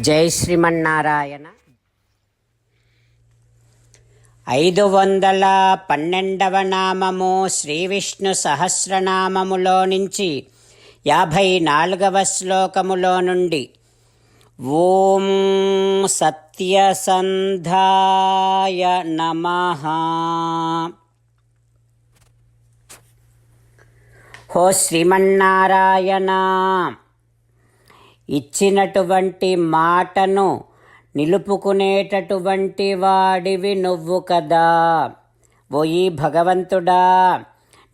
జై శ్రీమన్నారాయణ. ఐదు వందల పన్నెండవ నామము శ్రీ విష్ణు సహస్రనామములో నుంచి యాభై నాలుగవ శ్లోకములో నుండి ఓం సత్యసంధాయ నమ. హో శ్రీమన్నారాయణ. ఇచ్చినటువంటి మాటను నిలుపుకునేటటువంటి వాడివి నువ్వు కదా. ఓయి భగవంతుడా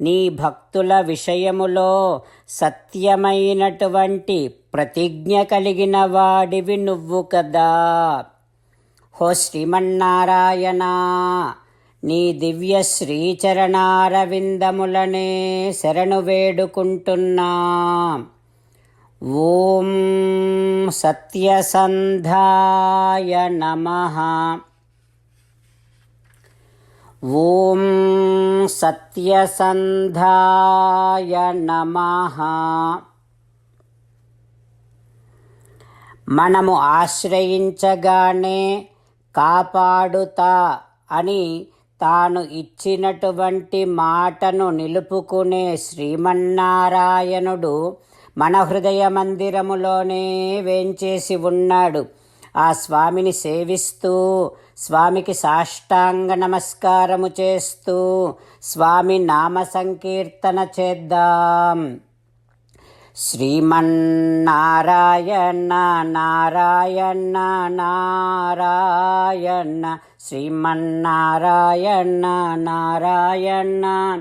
నీ భక్తుల విషయములో సత్యమైనటువంటి ప్రతిజ్ఞ కలిగిన వాడివి నువ్వు కదా. హో శ్రీమన్నారాయణ నీ దివ్య శ్రీచరణారవిందములనే శరణు వేడుకుంటున్నా. ఓం సత్యసంధాయ నమ. ఓం సత్యసంధాయ నమ. మనము ఆశ్రయించగానే కాపాడుతా అని తాను ఇచ్చినటువంటి మాటను నిలుపుకునే శ్రీమన్నారాయణుడు మన హృదయ మందిరములోనే వేంచేసి ఉన్నాడు. ఆ స్వామిని సేవిస్తూ స్వామికి సాష్టాంగ నమస్కారము చేస్తూ స్వామి నామ సంకీర్తన చేద్దాం. శ్రీమన్నారాయణ నారాయణ నారాయణ శ్రీమన్నారాయణ నారాయణ.